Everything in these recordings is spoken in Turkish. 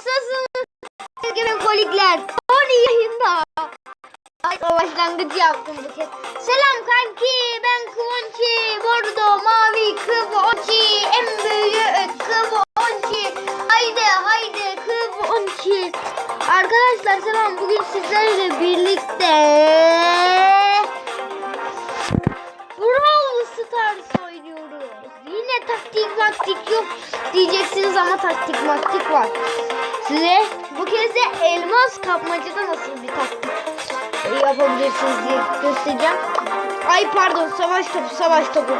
Nasılsınız? Gibi kolikler. Tony yayında. Ay o başlangıcı yaptım bu kez. Selam kanki ben Kıvonçi. Bordo mavi Kıvonçi. En büyüğü Kıvonçi. Haydi haydi Kıvonçi. Arkadaşlar selam bugün sizlerle birlikte taktik maktik yok diyeceksiniz ama taktik maktik var. Size bu kez de elmas kapmacada nasıl bir taktik yapabilirsiniz diye göstereceğim. Ay pardon savaş topu savaş topu.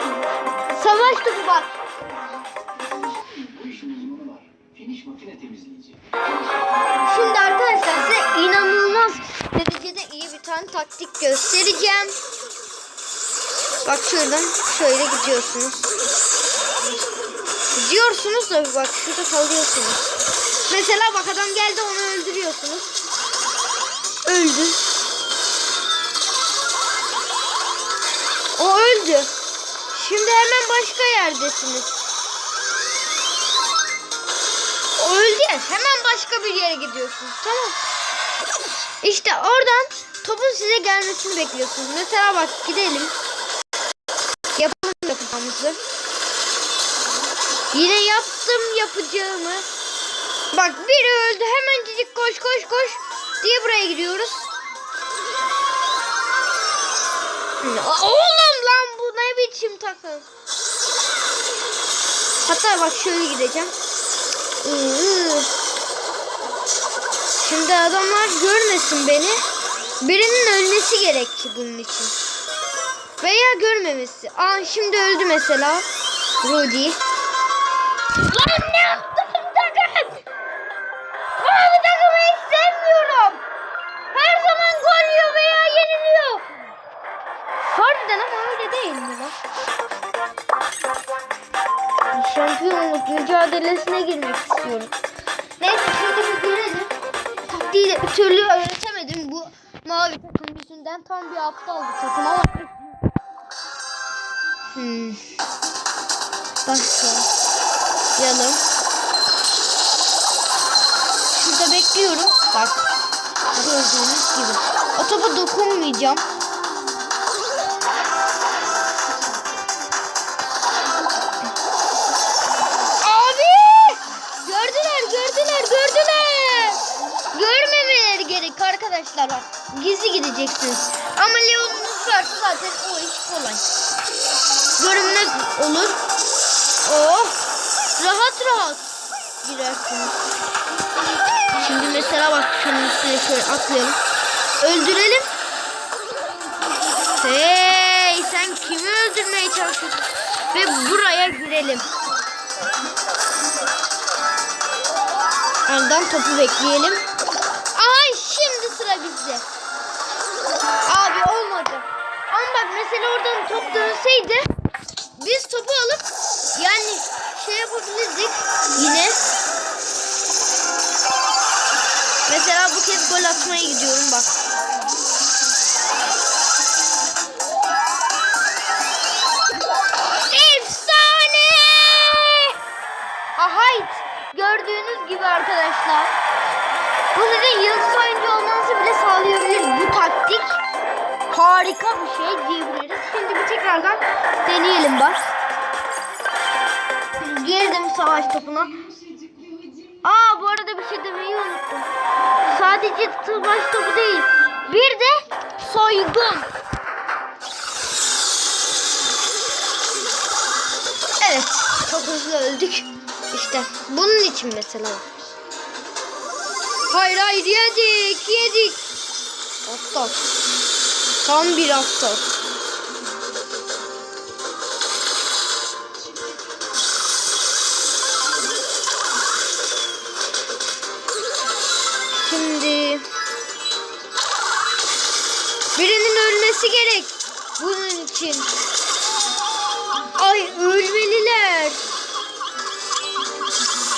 Savaş topu bak. Şimdi arkadaşlar size inanılmaz derecede iyi bir tane taktik göstereceğim. Bak şuradan şöyle gidiyorsunuz. Gidiyorsunuz da bak şurada kalıyorsunuz. Mesela bak adam geldi onu öldürüyorsunuz. Öldü. O öldü. Şimdi hemen başka yerdesiniz. O öldü ya hemen başka bir yere gidiyorsunuz. Tamam. İşte oradan topun size gelmesini bekliyorsunuz. Mesela bak gidelim. Yapalım yapacağımızı. Yine yaptım yapacağımı. Bak biri öldü hemen cicik koş koş koş diye buraya gidiyoruz. Oğlum lan bu ne biçim takım. Hatta bak şöyle gideceğim. Şimdi adamlar görmesin beni. Birinin ölmesi gerekti bunun için. Veya görmemesi. Aa şimdi öldü mesela. Rudy. Mücadelesine girmek istiyorum. Neyse şimdi bir görelim. Taktiği de bir türlü öğretemedim bu mavi takım yüzünden. Tam bir aptal bir takım ama. Hmm. Başlayalım. Şurada bekliyorum. Bak. Gördüğünüz gibi. O topa dokunmayacağım. Arkadaşlar bak. Gizli gideceksiniz. Ama Leon'unuz varsa zaten o iş kolay. Görünmez olur. Oh! Rahat rahat girersiniz. Şimdi mesela bak şunun üstüne şöyle atlayalım. Öldürelim. Hey sen kimi öldürmeye çalışıyorsun? Ve buraya girelim. Oradan topu bekleyelim. Mesela oradan top dönseydi biz topu alıp yani şey yapabilirdik yine. Mesela bu kez gol atmaya gidiyorum bak. Efsane! Ahayt! Gördüğünüz gibi arkadaşlar. Bu sizin yıldız oyuncu olmanızı bile sağlayabilir. Bu taktik harika bir şey diyebiliriz. Şimdi bir tekrardan deneyelim bak. Girdim savaş topuna. Aa bu arada bir şey demeyi unuttum. Sadece savaş topu değil. Bir de soygun. Evet. Çok hızlı öldük. İşte bunun için mesela. Hayır hayır yedik yedik. Aptal. Tam bir aptal. Şimdi birinin ölmesi gerek bunun için. Ay ölmeliler.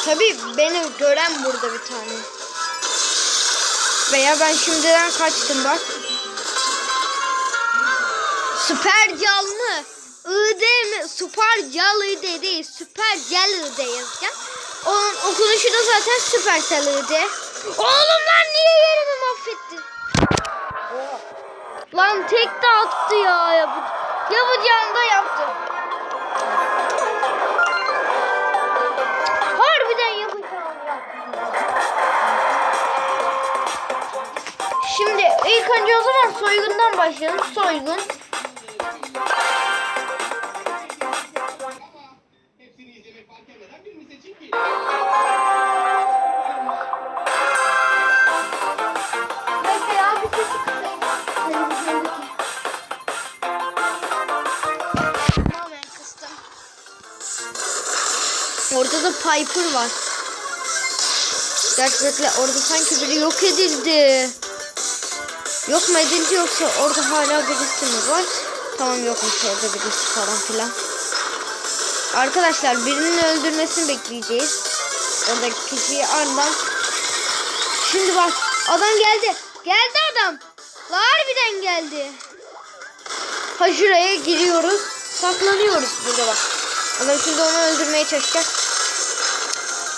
Tabii beni gören burada bir tane. Veya ben şimdiden kaçtım bak. Süper canlı. ID mi? Süper Cal ID değil. Süper Cal ID yazacağım. Onun okunuşu da zaten Süpersel ID. Oğlum lan niye yerimi mahvettin? Lan tek de attı ya. Yapı yapacağını da yaptı. Harbiden yapacağını yaptı. Şimdi ilk önce o zaman soygundan başlayalım. Soygun. Orada da Piper var. Gerçekten orada sanki biri yok edildi. Yok mu edildi yoksa orada hala birisi mi var? Tamam yokmuş orada birisi falan filan. Arkadaşlar birinin öldürmesini bekleyeceğiz. Oradaki kişiyi ardından. Şimdi bak adam geldi. Geldi adam. La harbiden geldi. Ha şuraya giriyoruz. Saklanıyoruz burada bak. Adam şimdi onu öldürmeye çalışacak.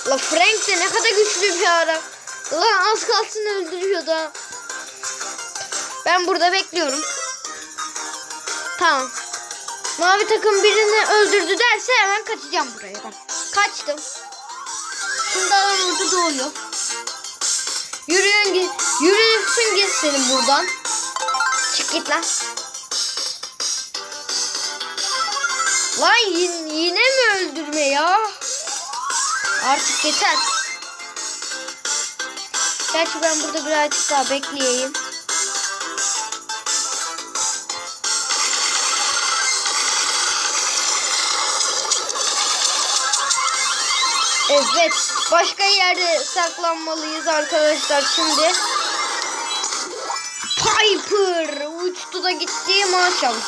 La Frank de ne kadar güçlü bir adam. Lan az kalsın öldürüyor da. Ben burada bekliyorum. Tamam. Mavi takım birini öldürdü derse hemen kaçacağım buraya ben. Kaçtım. Şimdi adam orada doğuyor. Yürüyün git. Yürüsün gitsin buradan. Çık git lan. Lan yin- yine mi öldürme ya? Artık yeter. Gerçi ben burada birazcık daha bekleyeyim. Evet. Başka yerde saklanmalıyız arkadaşlar şimdi. Piper uçtu da gitti maşallah.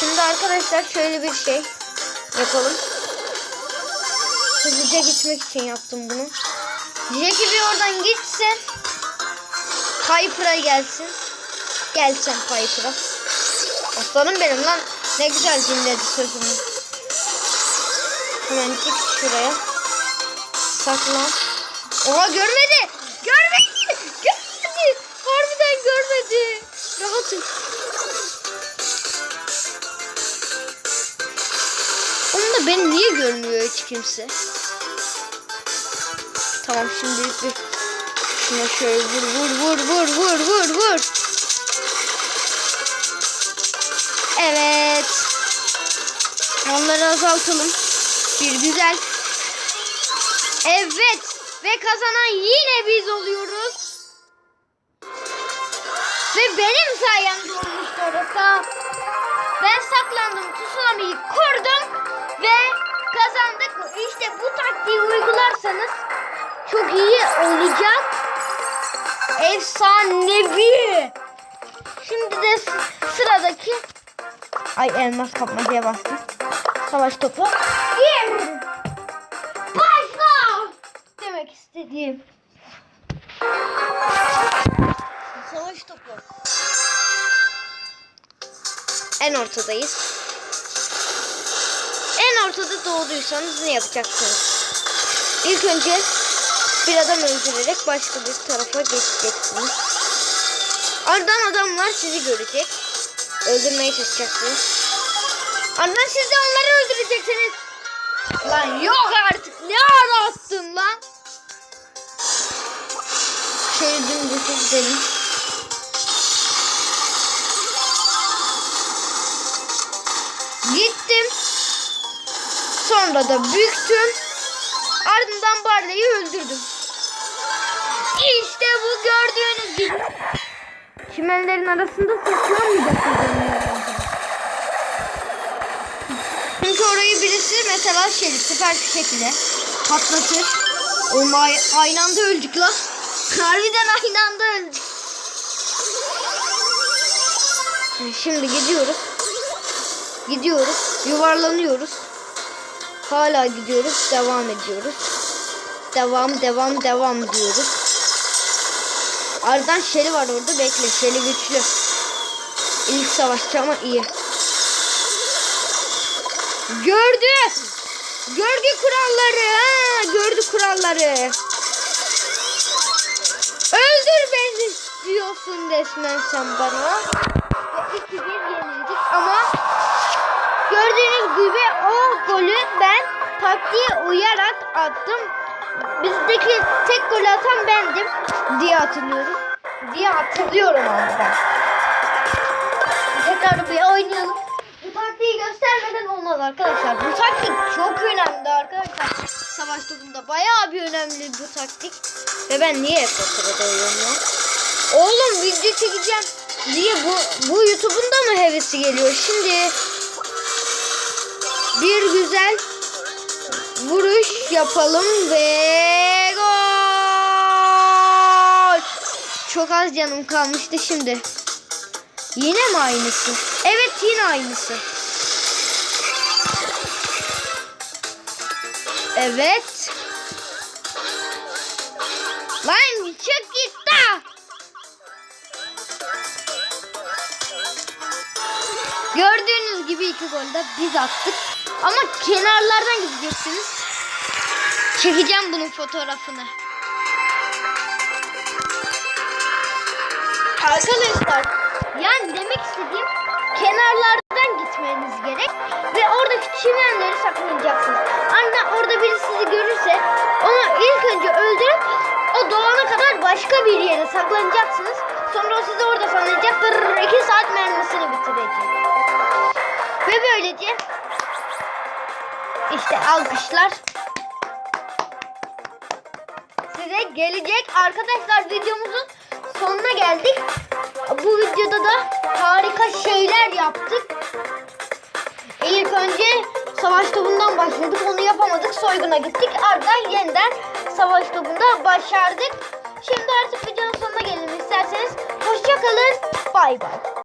Şimdi arkadaşlar şöyle bir şey yapalım. Hızlıca gitmek için yaptım bunu. Jackie bir oradan gitsin. Piper'a gelsin. Gelsin Piper'a. Aslanım benim lan. Ne güzel dinledi sözümü. Hemen git şuraya. Saklan. Oha görmedi. Kimse? Tamam şimdi bir şuna şöyle vur vur vur vur vur vur vur. Evet. Onları azaltalım. Bir güzel. Evet. Ve kazanan yine biz oluyoruz. Ve benim sayemde olmuştu orası. Ben saklandım. Tsunami'yi kurdum. Ve kazandık. İşte bu taktiği uygularsanız çok iyi olacak. Efsanevi. Şimdi de sıradaki Ay elmas kapmacaya bastım. Savaş topu. Gir. Başla. Demek istediğim. Savaş topu. En ortadayız. Ortada doğduysanız ne yapacaksınız? İlk önce bir adam öldürerek başka bir tarafa geçeceksiniz. Ardından adamlar sizi görecek. Öldürmeye çalışacaksınız. Ardından siz de onları öldüreceksiniz. Lan yok artık. Ne ara attın lan? Şöyle dümdüz gidelim. Sonra da büktüm. Ardından Barley'i öldürdüm. İşte bu gördüğünüz gibi. Çimenlerin arasında sıçramayacak Çünkü orayı birisi mesela şey süper bir şekilde patlatır. Ay- aynı anda öldük lan. Harbiden aynı anda öldük. Şimdi gidiyoruz. Gidiyoruz. Yuvarlanıyoruz. Hala gidiyoruz. Devam ediyoruz. Devam devam devam diyoruz. Ardından Shelly var orada. Bekle. Shelly güçlü. İlk savaşçı ama iyi. Gördü. Gördü kuralları. Ha, gördü kuralları. Öldür beni diyorsun resmen sen bana. Ve 2-1 yenildik ama gördüğünüz gibi o golü ben taktiğe uyarak attım. Bizdeki tek golü atan bendim diye hatırlıyorum. Diye hatırlıyorum ama ben. Tekrar bir oynayalım. Bu taktiği göstermeden olmaz arkadaşlar. Bu taktik çok önemli arkadaşlar. Savaş topunda bayağı bir önemli bu taktik. Ve ben niye hep o oynuyorum? Oğlum video çekeceğim diye bu, bu YouTube'un da mı hevesi geliyor? Şimdi bir güzel vuruş yapalım ve gol. Çok az canım kalmıştı şimdi. Yine mi aynısı? Evet yine aynısı. Evet. Lan çık git. Gördüğünüz gibi iki golde biz attık. Ama kenarlardan gideceksiniz. Çekeceğim bunun fotoğrafını. Arkadaşlar yani demek istediğim kenarlardan gitmeniz gerek ve oradaki çimenleri saklayacaksınız. Anne orada biri sizi görürse onu ilk önce öldürüp o doğana kadar başka bir yere saklanacaksınız. Sonra o sizi orada sanacak ve 2 saat mermisini bitirecek. Ve böylece işte alkışlar size gelecek. Arkadaşlar videomuzun sonuna geldik. Bu videoda da harika şeyler yaptık. İlk önce savaş topundan başladık. Onu yapamadık. Soyguna gittik. Ardından yeniden savaş topunda başardık. Şimdi artık videonun sonuna gelelim isterseniz. Hoşçakalın. Bay bay.